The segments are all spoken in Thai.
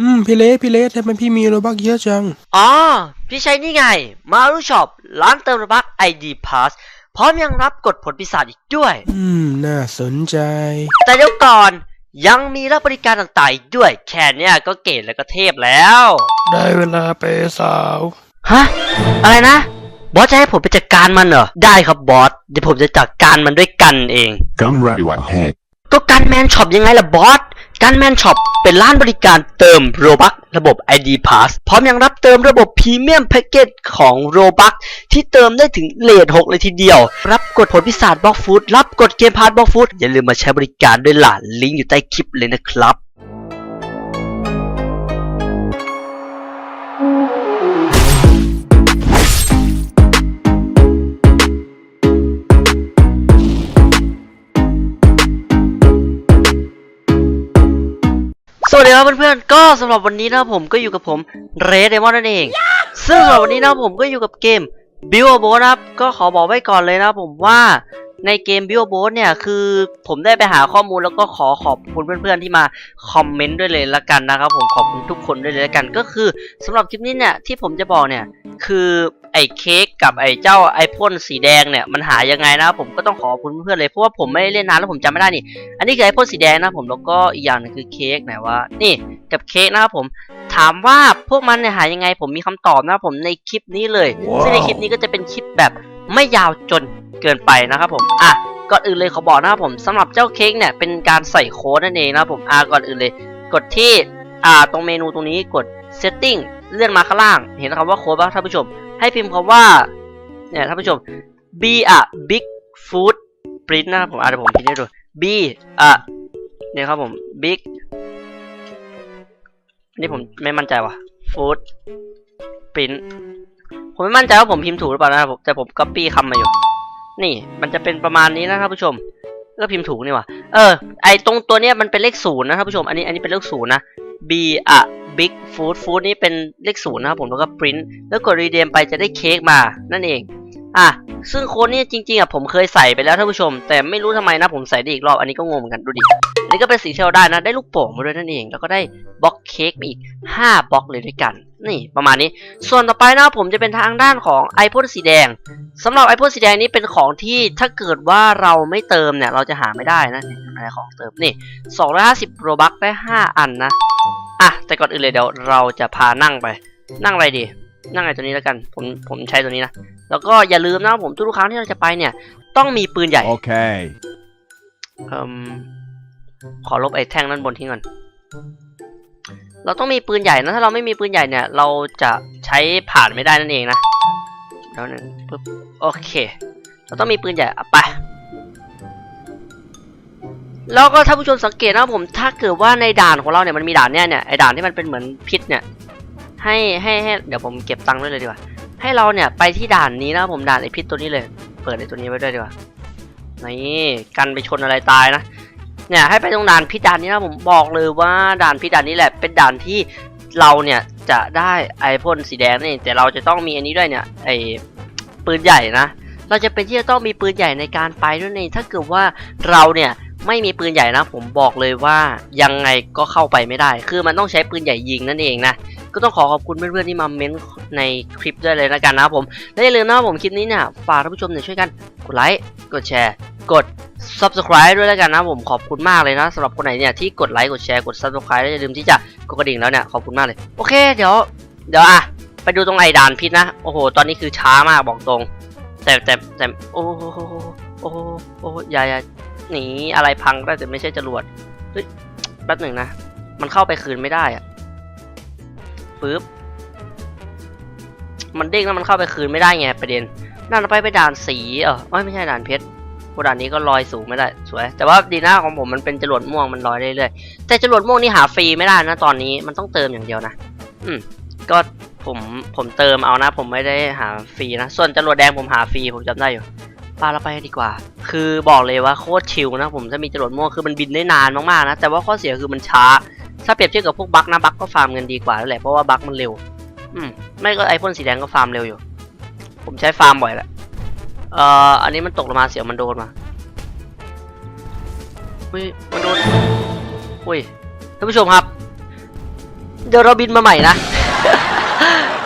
อืมพี่เละพี่เละทำไมพี่มีโรบักเยอะจัง อ๋อ พี่ใช้นี่ไง มารุช็อปร้านเติมระบัก ID Pass พร้อมยังรับกดผลปีศาจอีกด้วย อืม น่าสนใจ แต่เดี๋ยวก่อนยังมีรับบริการต่างๆอีกด้วยแค่เนี้ยก็เก๋แล้วก็เทพแล้ว ได้เวลาเปย์สาว ฮะ อะไรนะ บอสจะให้ผมไปจัดการมันเหรอ ได้ครับบอส เดี๋ยวผมจะจัดการมันด้วยกันเอง Gun ready ahead. ก็การแมนช็อปยังไงล่ะบอส การแมนช็อปเป็นร้านบริการเติมโรบักระบบ ID Pass พร้อมยังรับเติมระบบพรีเมียมแพ็กเกจของโรบักที่เติมได้ถึงเลท6เลยทีเดียว รับกดผลพิศาจบล็อกฟูดรับกดเกมพาร์ทบล็อกฟูดอย่าลืมมาใช้บริการด้วยล่ะลิงก์อยู่ใต้คลิปเลยนะครับ วัสดีครับเพื่อนๆ ก็สำหรับวันนี้นะผมก็อยู่กับผมเรดเดมอนนั่นเอง ซึ่งสำหรับวันนี้นะผมก็อยู่กับเกม b i l l b o นะครับ ก็ขอบอกไว้ก่อนเลยนะผมว่า ในเกม b i l l b o เนี่ยคือผมได้ไปหาข้อมูลแล้วก็ขอขอบคุณเพื่อนๆที่มาคอมเมนต์ด้วยเลยละกันนะครับผมขอบคุณทุกคนด้วยเลยละกัน ก็คือสำหรับคลิปนี้เนี่ยที่ผมจะบอกเนี่ยคือไอ้เค้กกับไอ้เจ้าไอพ่นสีแดงเนี่ยมันหายังไงนะครับผมก็ต้องขอบคุณเพื่อนเลยเพราะว่าผมไม่ได้เล่นนานแล้วผมจำไม่ได้นี่ อันนี้คือไอพ่นสีแดงนะผมแล้วก็อีกอย่างหนึงคือเค้กไหนว่านี่กับเค้กนะครับผมถามว่าพวกมันเนี่ยหายังไงผมมีคำตอบนะครับผมในคลิปนี้เลย ซึ่งในคลิปนี้ก็จะเป็นคลิปแบบ ไม่ยาวจนเกินไปนะครับผมอะก่อนอื่นเลยขอบอกนะครับผมสำหรับเจ้าเค้กเนี่ยเป็นการใส่โค้ดนั่นเองนะครับผมอะก่อนอื่นเลย กดที่อ่าตรงเมนูตรงนี้กด setting เลื่อนมาข้างล่าง เห็นคำว่าโค้ดป่ะท่านผู้ชม ให้พิมพ์คำว่าเนี่ยท่านผู้ชม b a big food print นะครับผมอะเดี๋ยวผมพิมพ์ให้ดู b อะเนี่ยครับผม big นนี้ผมไม่มั่นใจว่ะ food print ผมไม่มั่นใจว่าผมพิมพ์ถูกหรือเปล่านะครับผมแต่ผมก๊อปปี้คำมาอยู่ นี่ มันจะเป็นประมาณนี้นะครับผู้ชมก็พิมพ์ถูกนี่ว่ะเออ ไอตรงตัวเนี้ยมันเป็นเลขศูนย์นะครับผู้ชม อันนี้อันนี้เป็นเลขศูนย์นะ b อะ big food food นี่เป็นเลขศูนย์นะครับผมแล้วก็ print แล้วกด redeem ไปจะได้เค้กมานั่นเอง อะซึ่งโค้ดนี่จริงๆอะผมเคยใส่ไปแล้วท่านผู้ชม แต่ไม่รู้ทำไมนะผมใส่ได้อีกรอบอันนี้ก็งงเหมือนกันดูดิอันนี้ก็เป็นสีที่เราได้นะได้ลูกโป่งมาด้วยนั่นเอง แล้วก็ได้บล็อกเค้กมาอีก 5บล็อกเลยด้วยกัน นี่ประมาณนี้ ส่วนต่อไปนะผมจะเป็นทางด้านของไอพ่นสีแดงสำหรับไอพ่นสีแดงนี้เป็นของที่ถ้าเกิดว่าเราไม่เติมเนี่ยเราจะหาไม่ได้นะอะไรของเติมนี่250โรบัคได้ 5 อันนะอะแต่ก่อนอื่นเลยเดี๋ยวเราจะพานั่งไป นั่งอะไรดี นั่งไอตัวนี้แล้วกันผมผมใช้ตัวนี้นะ แล้วก็อย่าลืมนะครับผมทุกๆครั้งที่เราจะไปเนี่ย ต้องมีปืนใหญ่ Okay. เอ่มขอลบไอ้แท่งด้านบนทิ้งก่อน เราต้องมีปืนใหญ่นะ ถ้าเราไม่มีปืนใหญ่เนี่ย เราจะใช้ผ่านไม่ได้นั่นเองนะเดี๋ยวหนึ่งปึ๊บโอเค เราต้องมีปืนใหญ่อะไปแล้วก็ถ้าผู้ชมสังเกตนะครับผมถ้าเกิดว่าในด่านของเราเนี่ยมันมีด่านเนี่ยเนี่ยไอ้ด่านที่มันเป็นเหมือนพิษเนี่ย ให้ให้ให้เดี๋ยวผมเก็บตังค์ด้วยเลยดีกว่า ให้เราเนี่ยไปที่ด่านนี้นะผมด่านไอพิษตัวนี้เลย เปิดไอตัวนี้ไว้ด้วยดีกว่านี่กันไปชนอะไรตายนะเนี่ยให้ไปตรงด่านพิษด่านนี้นะผมบอกเลยว่าด่านพิษด่านนี้แหละเป็นด่านที่เราเนี่ยจะได้ไอพ่นสีแดงนี่แต่เราจะต้องมีอันนี้ด้วยเนี่ยไอปืนใหญ่นะเราจะเป็นที่จะต้องมีปืนใหญ่ในการไปด้วยนี่ถ้าเกิดว่าเราเนี่ยไม่มีปืนใหญ่นะ ผมบอกเลยว่ายังไงก็เข้าไปไม่ได้ คือมันต้องใช้ปืนใหญ่ยิงนั่นเองนะ ก็ต้องขอขอบคุณเพื่อนๆที่มาเม้นต์ในคลิปด้วยเลยนะกันนะครับผม และอย่าลืมนะครับผมคลิปนี้เนี่ยฝากท่านผู้ชมเนี่ยช่วยกันกดไลค์กดแชร์ กด subscribe ด้วยแล้วกันนะผมขอบคุณมากเลยนะสำหรับคนไหนเนี่ยที่กดไลค์กดแชร์กด subscribe แล้วอย่าลืมที่จะกดกระดิ่งแล้วเนี่ยขอบคุณมากเลยโอเค เดี๋ยว เดี๋ยวอะไปดูตรงไอ้ด่านพิษนะโอ้โห ตอนนี้คือช้ามากบอกตรง แต่แต่แต่โอ้โหโอ้โหโอ้โหอย่าอย่าหนีอะไรพังได้แต่ไม่ใช่จรวดเฮ้ยแป๊บหนึ่งนะ มันเข้าไปคืนไม่ได้อะ ปึ๊บ มันเด้งแล้วมันเข้าไปคืนไม่ได้ไงประเด็นนั่นไปไปด่านสี เออเอ้ยไม่ใช่ด่านเพชรพด่านนี้ก็ลอยสูงไม่ได้สวย แต่ว่าดีหน้าของผมมันเป็นจรวดม่วงมันลอยเรื่อยๆ แต่จรวดม่วงนี่หาฟรีไม่ได้นะตอนนี้มันต้องเติมอย่างเดียวนะ อืม ก็ผมผมเติมเอานะ ผมไม่ได้หาฟรีนะ ส่วนจรวดแดงผมหาฟรีผมจำได้อยู่ปาเราไปดีกว่า คือบอกเลยว่าโคตรชิลนะผมถ้ามีจรวดม่วงคือมันบินได้นานมากๆนะ แต่ว่าข้อเสียคือมันช้า ถ้าเปรียบเทียบกับพวกบั๊กนะบั๊กก็ฟาร์มเงินดีกว่านั่นแหละเพราะว่าบั๊กมันเร็ว อืมไม่ก็ไอพ่นสีแดงก็ฟาร์มเร็วอยู่ ผมใช้ฟาร์มบ่อยแหละเอ่ออันนี้มันตกลงมาเสียวมันโดนมาอุ้ยมันโดนอุ้ยท่านผู้ชมครับ เดี๋ยวเราบินมาใหม่นะ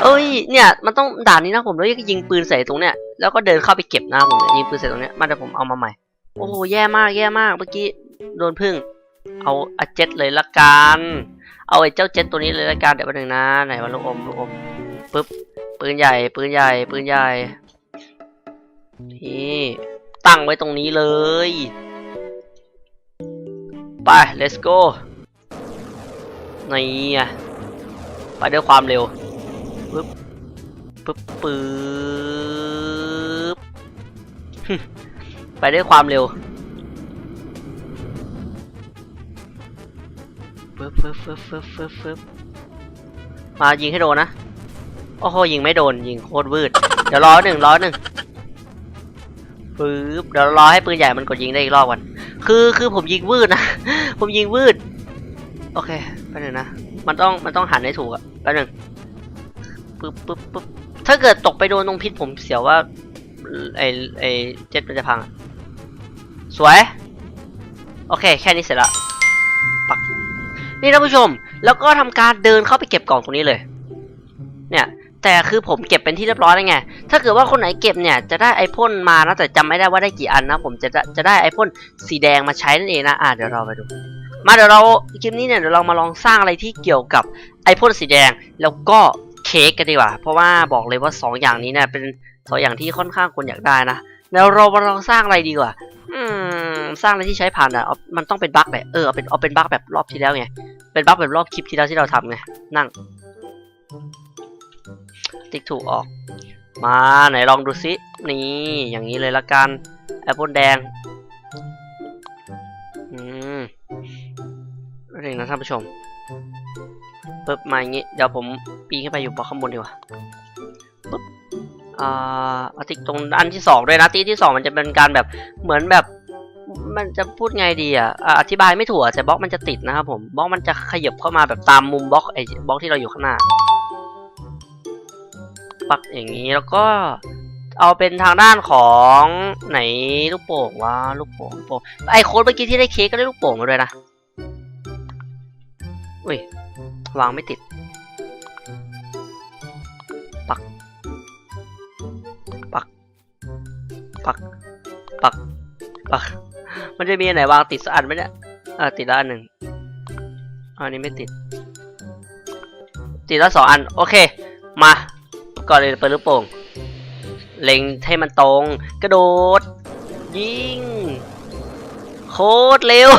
เอ้ยเนี่ยมันต้องด่านนี้นะผมแล้วยิงปืนใส่ตรงเนี้ยแล้วก็เดินเข้าไปเก็บนะผมยิงปืนใส่ตรงเนี้ยมาเดี๋ยวผมเอามาใหม่โอ้โหแย่มากแย่มากเมื่อกี้โดนพึ่ง เอาอาเจ็ตเลยละกัน เอาไอ้เจ้าเจ็ตตัวนี้เลยละกันเดี๋ยวแป๊บนึงนะไหนวะลูกอมลูกอมปึ๊บปืนใหญ่ปืนใหญ่ปืนใหญ่นี่ตั้งไว้ตรงนี้เลย ไป let's go นี่อะไปด้วยความเร็วปึ๊บปึ๊บปึ๊บไปด้วยความเร็ว บปึ๊บปึ๊บปึ๊บปึ๊บปึ๊บมายิงให้โดนนะ โอ้โหยิงไม่โดน ยิงโคตรวืด เดี๋ยวรอหนึ่งรอหนึ่งปึ๊บเดี๋ยวรอให้ปืนใหญ่มันกดยิงได้อีกรอบก่อนคือคือผมยิงวืดนะ ผมยิงวืด โอเคไปหนึ่งนะ มันต้องมันต้องหันให้ถูกอะแป๊บหนึงปึ๊บปึ๊บปึ๊บถ้าเกิดตกไปโดนตรงพิษผมเสียวว่าไอไอเจ็ตมันจะพังอะสวย โอเค แค่นี้เสร็จละปัก นี่ท่านผู้ชม แล้วก็ทำการเดินเข้าไปเก็บกล่องตรงนี้เลย เนี่ย แต่คือผมเก็บเป็นที่เรียบร้อยแล้วไง ถ้าเกิดว่าคนไหนเก็บเนี่ยจะได้ไอพ่นมานะแต่จำไม่ได้ว่าได้กี่อันนะ ผมจะจะได้ไอพ่นสีแดงมาใช้นั่นเองนะ อะเดี๋ยวเราไปดู มาเดี๋ยวเราคลิปนี้เนี่ยเดี๋ยวเรามาลองสร้างอะไรที่เกี่ยวกับไอพ่นสีแดงแล้วก็เค้กกันดีกว่า เพราะว่าบอกเลยว่าสองอย่างนี้เนี่ยเป็นสองอย่างที่ค่อนข้างคนอยากได้นะ แล้วเรามาลองสร้างอะไรดีกว่า อืม สร้างอะไรที่ใช้ผ่านอะ มันต้องเป็นบั๊กแบบเออเอาเป็นเอาเป็นบั๊กแบบรอบที่แล้วไง เป็นบั๊กแบบรอบคลิปที่แล้วที่เราทำไง นั่ง ติ๊กถูกออก มาไหนลองดูซิ นี่ อย่างนี้เลยละกัน แอปเปิลแดง อืมเรื่องนะท่านผู้ชมปึ๊บมาอย่างงี้ เดี๋ยวผมปีนขึ้นไปอยู่บล็อกข้างบนดีกว่า อ่าเอาติ๊กตรงอันที่สองด้วยนะติ๊กที่สองมันจะเป็นการแบบเหมือนแบบมันจะพูดไงดีอะอธิบายไม่ถูกอะแต่บล็อกมันจะติดนะครับผมบล็อกมันจะขยับเข้ามาแบบตามมุมบล็อกไอ้บล็อกที่เราอยู่ข้างหน้า ปักอย่างนี้แล้วก็เอาเป็นทางด้านของไหนลูกโป่งวะลูกโป่งลูกโป่งไอโค้ดเมื่อกี้ที่ได้เค้กก็ได้ลูกโป่งมาด้วยนะอุ้ยวางไม่ติด ปัก ปัก ปัก มันจะมีอันไหนวางติดสักอันไหมเนี่ยเออติดแล้วอันหนึ่งอันนี้ไม่ติด ติดแล้วสองอัน โอเค มา ก่อนเลยเปิดลูกโป่ง เล็งให้มันตรง กระโดด ยิง โคตรเร็ว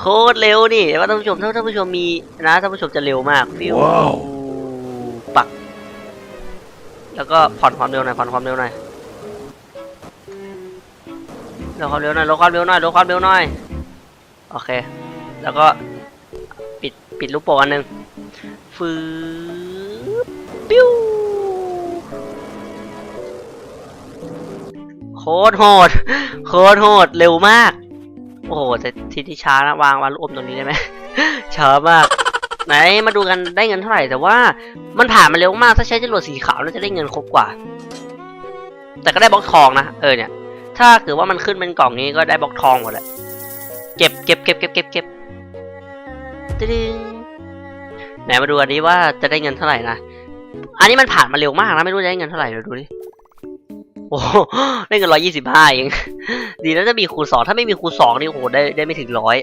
โคตรเร็วนี่ว่าท่านผู้ชมถ้าท่านผู้ชมมีนะท่านผู้ชมจะเร็วมากฟิวว้าวปัก แล้วก็ผ่อนความเร็วหน่อยผ่อนความเร็วหน่อย ลดความเร็วหน่อยลดความเร็วหน่อยลดความเร็วหน่อยโอเค แล้วก็ปิดปิดลูกโป่งอันหนึ่งฟืบปิ้วโคตรโหดโคตรโหดเร็วมาก โอ้โหแต่ทีที่ช้านะวางวางลูกอมตรงนี้ได้ไหมช้ามากไหนมาดูกันได้เงินเท่าไหร่แต่ว่ามันผ่านมาเร็วมากถ้าใช้จรวดสีขาวน่าจะได้เงินครบกว่า แต่ก็ได้บล็อกทองนะเออเนี่ย ถ้าเกิดว่ามันขึ้นเป็นกล่องนี้ก็ได้บล็อกทองหมดแหละเก็บเก็บเก็บเก็บเก็บเก็บตึ้งไหนมาดูอันนี้ว่าจะได้เงินเท่าไหร่นะ อันนี้มันผ่านมาเร็วมากนะไม่รู้จะได้เงินเท่าไหร่เดี๋ยวดูดิโอ้โหได้เงินร้อยยี่สิบห้าเอง ดีนะจะมีคูณสองถ้าไม่มีคูณสองนี่โอ้โหได้ได้ไม่ถึงร้อย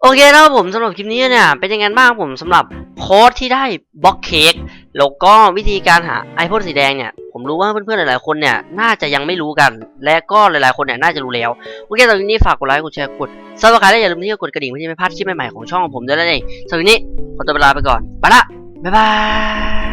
โอเคนะครับผมสำหรับคลิปนี้เนี่ย เป็นยังไงบ้างผมสำหรับโค้ดที่ได้บล็อกเค้กแล้วก็วิธีการหาไอพ่นสีแดงเนี่ย ผมรู้ว่าเพื่อนๆ หลายๆ คนเนี่ย น่าจะยังไม่รู้กัน และก็หลายๆ คนเนี่ย น่าจะรู้แล้ว โอเคสำหรับนี้ฝากกดไลค์ กดแชร์ กดซับสไครต์และอย่าลืมที่จะกดกระดิ่งเพื่อไม่พลาดคลิปใหม่ๆ ของช่องของผมด้วยนั่นเองสำหรับวันนี้ ขอตัวเวลาไปก่อน ไปละ บ๊ายบาย